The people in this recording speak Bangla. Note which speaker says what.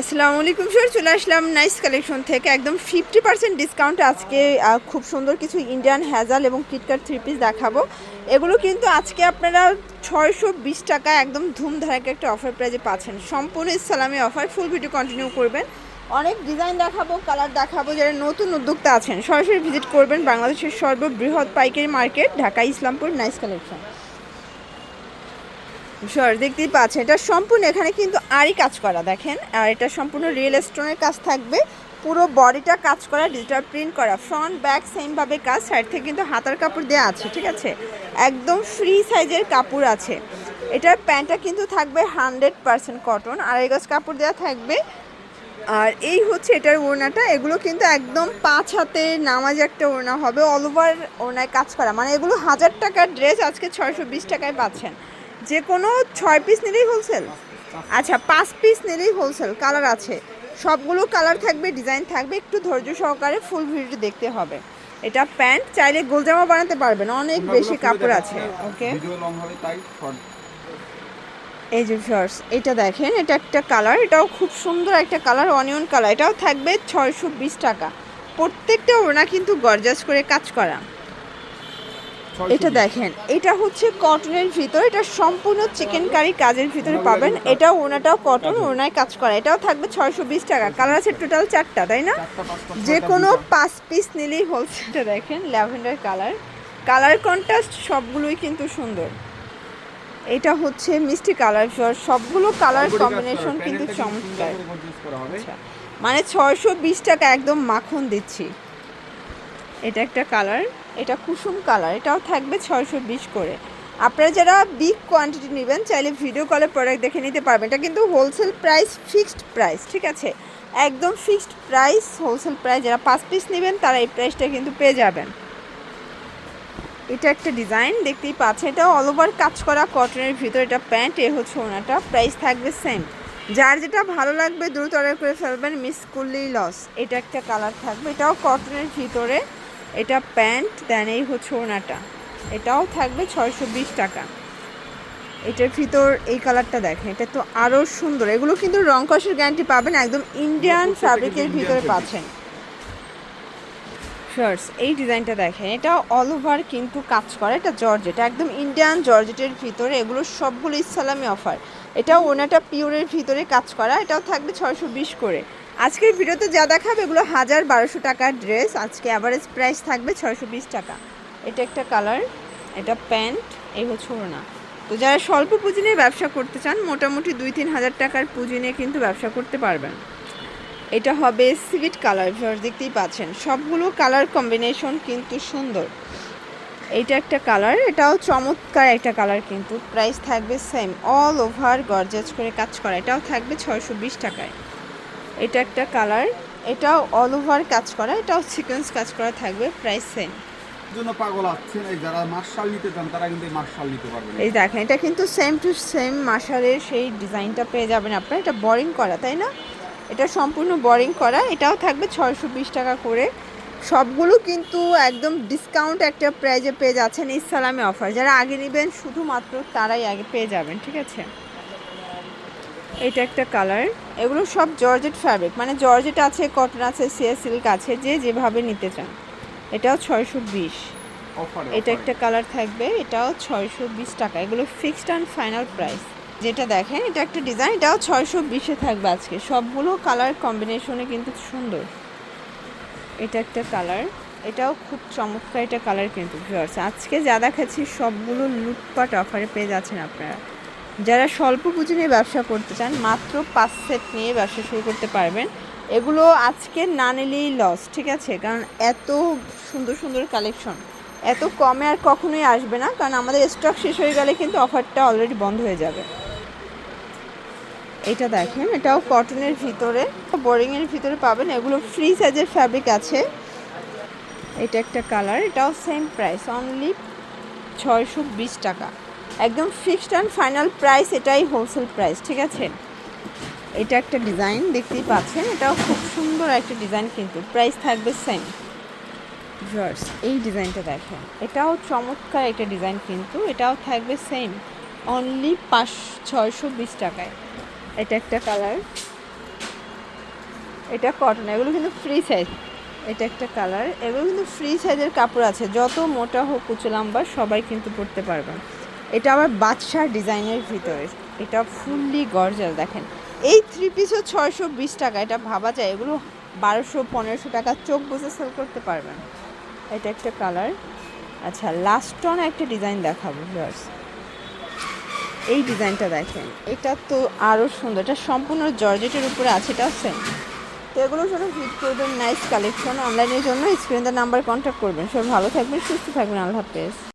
Speaker 1: আসসালামু আলাইকুম স্যার চলে আসলাম নাইস কালেকশন থেকে। একদম ফিফটি পার্সেন্ট ডিসকাউন্ট আজকে খুব সুন্দর কিছু ইন্ডিয়ান হ্যাজাল এবং কিটকাট থ্রি পিস দেখাবো। এগুলো কিন্তু আজকে আপনারা ছয়শো বিশ টাকা একদম ধুমধারাকে একটা অফার প্রাইজে পাচ্ছেন। সম্পূর্ণ ইসলামী অফার ফুল ভিডিও কন্টিনিউ করবেন। অনেক ডিজাইন দেখাবো কালার দেখাবো, যারা নতুন উদ্যোক্তা আছেন, সরাসরি ভিজিট করবেন বাংলাদেশের সর্ববৃহৎ পাইকারি market Dhaka Islampur nice collection সর দেখতেই পাচ্ছেন, এটা সম্পূর্ণ এখানে কিন্তু আরই কাজ করা, দেখেন। আর এটা সম্পূর্ণ রিয়েল স্টোনের কাজ থাকবে। পুরো বডিটা কাজ করা ডিজিটাল প্রিন্ট করা ফ্রন্ট ব্যাক সেমভাবে কাজ। সাইড থেকে কিন্তু হাতার কাপড় দেওয়া আছে, ঠিক আছে? একদম ফ্রি সাইজের কাপড় আছে। এটার প্যান্টটা কিন্তু থাকবে হান্ড্রেড পার্সেন্ট কটন আড়াই গজ কাপড় দেওয়া থাকবে। আর এই হচ্ছে এটার ওড়নাটা, এগুলো কিন্তু একদম পাঁচ হাতে নামাজ একটা ওড়না হবে অল ওভার ওড়নায় কাজ করা। মানে এগুলো হাজার টাকার ড্রেস আজকে ছয়শো বিশ টাকায় পাচ্ছেন। যে কোনো ছয় পিস নিলেই হোলসেল আচ্ছা পাঁচ পিস নিলেই হোলসেল কালার আছে। সবগুলো কালার থাকবে ডিজাইন থাকবে একটু ধৈর্য সহকারে ফুল ভিডিও দেখতে হবে। এটা প্যান্ট চাইলে গোলজামা বানাতে পারবেন অনেক বেশি কাপড় আছে ওকে এই যে ফার্স এটা দেখেন এটা একটা কালার এটাও খুব সুন্দর একটা কালার অনিয়ন কালার এটাও থাকবে ছয়শো বিশ টাকা। প্রত্যেকটা ওনা কিন্তু গর্জাস করে কাজ করা। এটা দেখেন এটা হচ্ছে কটনের ভিতর এটা সম্পূর্ণ চিকেন কারি কাজের ভিতরে পাবেন। এটা ওনাটাও কটন ওনায় কাজ করা। এটাও থাকবে ছয়শো বিশ টাকা। কালার আছে টোটাল চারটা তাই না? যে কোনো পাঁচ পিস নিলেই হোলসেলটা দেখেন ল্যাভেন্ডার কালার কালার কন্ট্রাস্ট সবগুলোই কিন্তু সুন্দর। এটা হচ্ছে মিষ্টি কালার সবগুলো কালার কম্বিনেশন কিন্তু চমৎকার। আচ্ছা মানে ছয়শো বিশ টাকা একদম মাখন দিচ্ছি। এটা একটা কালার এটা কুসুম কালার, এটাও থাকবে ছয়শো বিশ করে। আপনারা যারা বিগ কোয়ান্টিটি নেবেন, চাইলে ভিডিও কলে প্রোডাক্ট দেখে নিতে পারবেন। এটা কিন্তু হোলসেল প্রাইস ফিক্সড প্রাইস ঠিক আছে? একদম ফিক্সড প্রাইস হোলসেল প্রাইস যারা পাঁচ পিস নেবেন, তারা এই প্রাইসটা কিন্তু পেয়ে যাবেন। এটা একটা ডিজাইন দেখতেই পাচ্ছেন, এটা অল ওভার কাজ করা কটনের ভিতর, এটা প্যান্ট এ হচ্ছে ওনাটা প্রাইস থাকবে সেম যার যেটা ভালো লাগবে, দ্রুত অর্ডার করে ফেলবেন মিস করলেই লস এটা একটা কালার থাকবে, এটাও কটনের ভিতরে। এটা প্যান্ট দেন এই হচ্ছে ওনাটা এটাও থাকবে ছয়শো বিশ টাকা। এটার ভিতর এই কালারটা দেখেন এটা তো আরও সুন্দর। এগুলো কিন্তু রং কষের গ্যারান্টি পাবেন একদম ইন্ডিয়ান ফ্যাব্রিকের ভিতরে পাচ্ছেন। শার্টস এই ডিজাইনটা দেখেন এটা অল ওভার কিন্তু কাজ করে এটা জর্জেট একদম ইন্ডিয়ান জর্জেটের ভিতরে এগুলো সবগুলো ইসলামি অফার এটাও ওনাটা পিওরের ভিতরে কাজ করা এটাও থাকবে ছয়শো বিশ করে। আজকের ভিডিওতে যা দেখাবে এগুলো হাজার বারোশো টাকার ড্রেস। আজকে অ্যাভারেজ প্রাইস থাকবে ছয়শো বিশ টাকা। এটা একটা কালার এটা প্যান্ট, এই হচ্ছে ওড়না। তো যারা স্বল্প পুঁজি নিয়ে ব্যবসা করতে চান, মোটামুটি দুই তিন হাজার টাকার পুঁজি নিয়ে কিন্তু ব্যবসা করতে পারবেন। এটা হবে সিভিট কালার ভিউয়ার্স দেখতেই পাচ্ছেন। সবগুলো কালার কম্বিনেশন কিন্তু সুন্দর। এইটা একটা কালার এটাও চমৎকার একটা কালার কিন্তু। প্রাইস থাকবে সেম অল ওভার গর্জাজ করে কাজ করা। এটাও থাকবে ছয়শো বিশ টাকায়। এটা একটা কালার। এটাও অল ওভার কাজ করা এটাও সিকোয়েন্স কাজ করা থাকবে প্রাইস সেম
Speaker 2: জন্য পাগল আছেন এই যারা মার্শাল নিতে চান তারা কিন্তু মার্শাল নিতে পারবেন
Speaker 1: এই দেখেন এটা কিন্তু সেম টু সেম মার্শালের সেই ডিজাইনটা পেয়ে যাবেন আপনারা। এটা বোরিং করা তাই না? এটা সম্পূর্ণ বোরিং করা এটাও থাকবে ছয়শো বিশ টাকা করে। সবগুলো কিন্তু একদম ডিসকাউন্ট একটা প্রাইজে পেয়ে যাচ্ছেন ইসলামে অফার যারা আগে নেবেন শুধুমাত্র তারাই আগে পেয়ে যাবেন ঠিক আছে? এটা একটা কালার। এগুলো সব জর্জেট ফ্যাব্রিক মানে জর্জেট আছে কটন আছে সিয়া সিল্ক আছে যে যেভাবে নিতে চান। এটাও ছয়শো বিশ।
Speaker 2: অফারে
Speaker 1: এটা একটা কালার থাকবে এটাও ছয়শো বিশ টাকা। এগুলো ফিক্সড অ্যান্ড ফাইনাল প্রাইস যেটা দেখেন এটা একটা ডিজাইন এটাও ছয়শো বিশে থাকবে আজকে। সবগুলো কালার কম্বিনেশনে কিন্তু সুন্দর। এটা একটা কালার। এটাও খুব চমৎকার একটা কালার কিন্তু ভিউয়ার্স আজকে যা দেখাচ্ছি সবগুলো লুটপাট অফারে পেয়ে যাচ্ছেন আপনারা। যারা স্বল্প পুঁজি নিয়ে ব্যবসা করতে চান, মাত্র পাঁচ সেট নিয়ে ব্যবসা শুরু করতে পারবেন। এগুলো আজকে না নিলেই লস ঠিক আছে? কারণ এত সুন্দর সুন্দর কালেকশন এত কমে আর কখনোই আসবে না, কারণ আমাদের স্টক শেষ হয়ে গেলে কিন্তু অফারটা অলরেডি বন্ধ হয়ে যাবে। এটা দেখেন, এটাও কটনের ভিতরে বোরিংয়ের ভিতরে পাবেন। এগুলো ফ্রি সাইজের ফ্যাব্রিক আছে। এটা একটা কালার এটাও সেম প্রাইস অনলি ছয়শো বিশ টাকা। একদম ফিক্সড অ্যান্ড ফাইনাল প্রাইস এটাই হোলসেল প্রাইস ঠিক আছে? এটা একটা ডিজাইন দেখতেই পাচ্ছেন এটাও খুব সুন্দর একটা ডিজাইন কিন্তু প্রাইস থাকবে সেম ভিউয়ার্স এই ডিজাইনটা দেখেন এটাও চমৎকার একটা ডিজাইন কিন্তু এটাও থাকবে সেম অনলি পাঁচ ছয়শো বিশ টাকায়। এটা একটা কালার এটা কটন এগুলো কিন্তু ফ্রি সাইজ এটা একটা কালার এগুলো কিন্তু ফ্রি সাইজের কাপড় আছে যত মোটা হোক উঁচু লম্বা সবাই কিন্তু পরতে পারবেন এটা আবার বাদশাহ ডিজাইনের ভিতরে। এটা ফুললি গর্জাল, দেখেন। এই থ্রি পিসও ছয়শো বিশ টাকা, এটা ভাবা যায়। এগুলো বারোশো, পনেরোশো টাকা চোখ বুঝে সেল করতে পারবেন। এটা একটা কালার আচ্ছা লাস্ট অন একটা ডিজাইন দেখাবো ভিউয়ার্স এই ডিজাইনটা দেখেন। এটা তো আরও সুন্দর। এটা সম্পূর্ণ জর্জেটের উপরে আছে, এটা আছে। তো এগুলো জন্য ভিজিট করবেন নাইস কালেকশন অনলাইনের জন্য স্ক্রিনের নাম্বার কন্ট্যাক্ট করবেন। সব ভালো থাকবেন, সুস্থ থাকবেন। আল্লাহ হাফেজ।